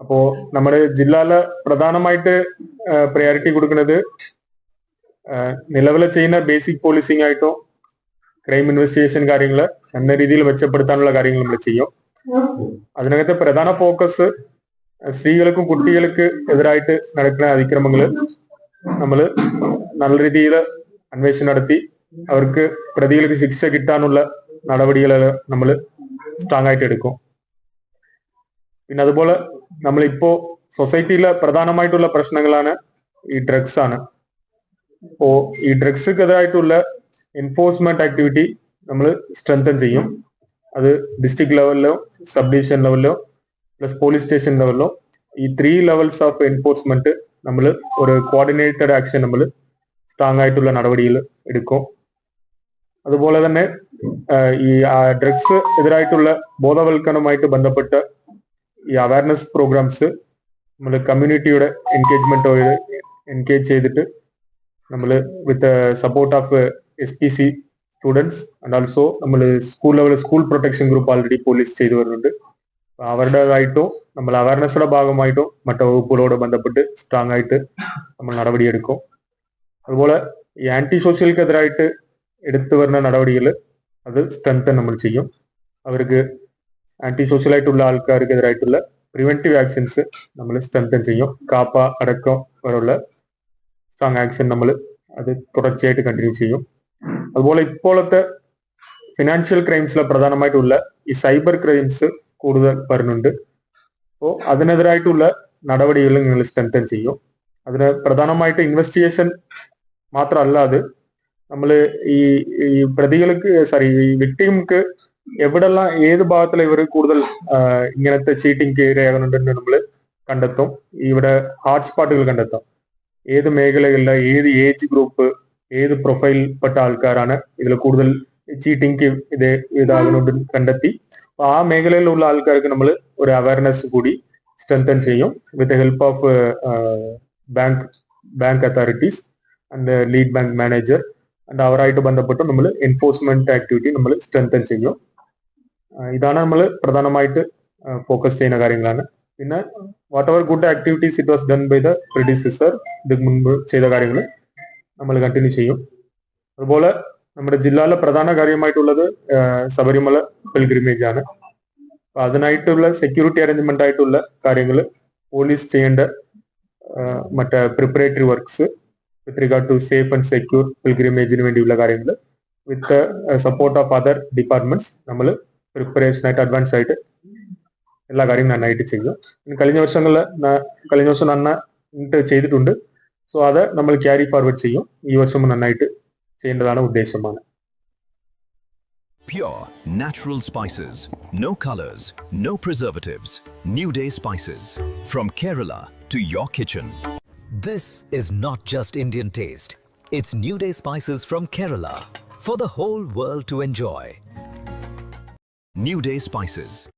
അപ്പോ നമ്മുടെ ജില്ലയിൽ പ്രധാനമായിട്ട് പ്രയോറിറ്റി കൊടുക്കുന്നത് നിലവിലെ ചെയ്യുന്ന ബേസിക് പോലീസിംഗ് ആയിട്ടോ ക്രൈം ഇൻവെസ്റ്റിഗേഷൻ കാര്യങ്ങൾ എന്ന രീതിയിൽ മെച്ചപ്പെടുത്താനുള്ള കാര്യങ്ങൾ നമ്മൾ ചെയ്യും. അതിനകത്ത് പ്രധാന ഫോക്കസ് സ്ത്രീകൾക്കും കുട്ടികൾക്ക് എതിരായിട്ട് നടക്കുന്ന അതിക്രമങ്ങൾ നമ്മൾ നല്ല രീതിയിൽ അന്വേഷണം നടത്തി അവർക്ക് പ്രതികൾക്ക് ശിക്ഷ കിട്ടാനുള്ള നടപടികൾ നമ്മൾ സ്ട്രോങ് ആയിട്ട് എടുക്കും. പിന്നെ അതുപോലെ നമ്മളിപ്പോ സൊസൈറ്റിയിലെ പ്രധാനമായിട്ടുള്ള പ്രശ്നങ്ങളാണ് ഈ ഡ്രഗ്സ് ആണ്. അപ്പോ ഈ ഡ്രഗ്സുക്കെതിരായിട്ടുള്ള എൻഫോഴ്സ്മെന്റ് ആക്ടിവിറ്റി നമ്മൾ സ്ട്രെങ്തൻ ചെയ്യും. അത് ഡിസ്ട്രിക്ട് ലെവലിലോ സബ് ഡിവിഷൻ ലെവലിലോ പ്ലസ് പോലീസ് സ്റ്റേഷൻ ലെവലിലോ ഈ ത്രീ ലെവൽസ് ഓഫ് എൻഫോഴ്സ്മെന്റ് നമ്മൾ ഒരു കോർഡിനേറ്റഡ് ആക്ഷൻ നമ്മൾ സ്ട്രോങ് ആയിട്ടുള്ള നടപടികൾ എടുക്കും. അതുപോലെ തന്നെ ഈ ഡ്രഗ്സ് എതിരായിട്ടുള്ള ബോധവൽക്കരണവുമായിട്ട് ബന്ധപ്പെട്ട ഈ അവയർനെസ് പ്രോഗ്രാംസ് നമ്മൾ കമ്മ്യൂണിറ്റിയുടെ എൻഗേജ്മെന്റ് എൻഗേജ് ചെയ്തിട്ട് നമ്മൾ with support of S P C students and also നമ്മൾ school level school protection group already police ചെയ്തു വരുന്നുണ്ട്. അവരുടേതായിട്ടോ നമ്മൾ അവയർനെസ്സിന്റെ ഭാഗമായിട്ടോ മറ്റു വകുപ്പുകളോട് ബന്ധപ്പെട്ട് സ്ട്രോങ് ആയിട്ട് നമ്മൾ നടപടിയെടുക്കും. അതുപോലെ ഈ ആന്റി സോഷ്യൽക്കെതിരായിട്ട് എടുത്തു വരുന്ന നടപടികൾ അത് സ്ട്രെങ്തൻ നമ്മൾ ചെയ്യും. അവർക്ക് ആന്റി സോഷ്യൽ ആയിട്ടുള്ള ആൾക്കാർക്കെതിരായിട്ടുള്ള പ്രിവെന്റീവ് ആക്ഷൻസ് നമ്മൾ സ്ട്രെങ്തൻ ചെയ്യും. കാപ്പ അടക്കം വരെയുള്ള സ്ട്രോങ് ആക്ഷൻ നമ്മൾ അത് തുടർച്ചയായിട്ട് കണ്ടിന്യൂ ചെയ്യും. അതുപോലെ ഇപ്പോഴത്തെ ഫിനാൻഷ്യൽ ക്രൈംസിലെ പ്രധാനമായിട്ടുള്ള ഈ സൈബർ ക്രൈംസ് കൂടുതൽ വരുന്നുണ്ട്. അപ്പോൾ അതിനെതിരായിട്ടുള്ള നടപടികൾ നിങ്ങൾ സ്ട്രെങ്തൻ ചെയ്യും. അതിന് പ്രധാനമായിട്ട് ഇൻവെസ്റ്റിഗേഷൻ മാത്രമല്ല നമ്മൾ ഈ ഈ പ്രതികൾക്ക് സോറി ഈ വിക്ടിംക്ക് എവിടെല്ലാം ഏത് ഭാഗത്തിലെ ഇവർ കൂടുതൽ ഇങ്ങനത്തെ ചീറ്റിംഗ് ഇരയാകുന്നുണ്ടെന്ന് നമ്മൾ കണ്ടെത്തും. ഇവിടെ ഹോട്ട്സ്പോട്ടുകൾ കണ്ടെത്താം. ഏത് മേഖലകളിലെ ഏത് ഏജ് ഗ്രൂപ്പ് ഏത് പ്രൊഫൈൽ പെട്ട ആൾക്കാരാണ് ഇതിൽ കൂടുതൽ ചീറ്റിംഗ് ഇത് ഇതാകുന്നുണ്ട് കണ്ടെത്തി. അപ്പൊ ആ മേഖലയിലുള്ള ആൾക്കാർക്ക് നമ്മൾ ഒരു അവയർനെസ് കൂടി സ്ട്രെങ്തൻ ചെയ്യും. With help of bank bank authorities and lead bank manager and അവരായിട്ട് ബന്ധപ്പെട്ട് നമ്മൾ എൻഫോഴ്സ്മെന്റ് ആക്ടിവിറ്റി നമ്മൾ സ്ട്രെങ്തൻ ചെയ്യും. ഇതാണ് നമ്മൾ പ്രധാനമായിട്ട് ഫോക്കസ് ചെയ്യുന്ന കാര്യങ്ങളാണ്. പിന്നെ whatever good activities it was done by the predecessor ഇതിന് മുൻപ് ചെയ്ത കാര്യങ്ങൾ നമ്മൾ കണ്ടിന്യൂ ചെയ്യും. അതുപോലെ നമ്മുടെ ജില്ലയിലെ പ്രധാന കാര്യമായിട്ടുള്ളത് ശബരിമല പിൽഗ്രിമേജ് ആണ്. അപ്പൊ അതിനായിട്ടുള്ള സെക്യൂരിറ്റി അറേഞ്ച്മെന്റ് ആയിട്ടുള്ള കാര്യങ്ങൾ പോലീസ് ചെയ്യേണ്ട മറ്റേ preparatory works with regard to safe and secure പിൽഗ്രിമേജിന് വേണ്ടിയുള്ള കാര്യങ്ങൾ with support of other departments നമ്മൾ പ്രിപ്പറേഷൻ ആയിട്ട് അഡ്വാൻസ് ആയിട്ട് എല്ലാ കാര്യവും നന്നായിട്ട് ചെയ്യും കഴിഞ്ഞ വർഷങ്ങളിൽ കഴിഞ്ഞ വർഷം നന്നായിട്ട് ചെയ്തിട്ടുണ്ട് സോ അത് നമ്മൾ ക്യാരി ഫോർവേഡ് ചെയ്യും ഈ വർഷം നന്നായിട്ട് ചെയ്യേണ്ടതാണ് ഉദ്ദേശമാണ് Pure, natural spices. No colors, no preservatives. New Day spices. From Kerala to your kitchen. This is not just Indian taste. It's New Day spices from Kerala for the whole world to enjoy. New Day spices.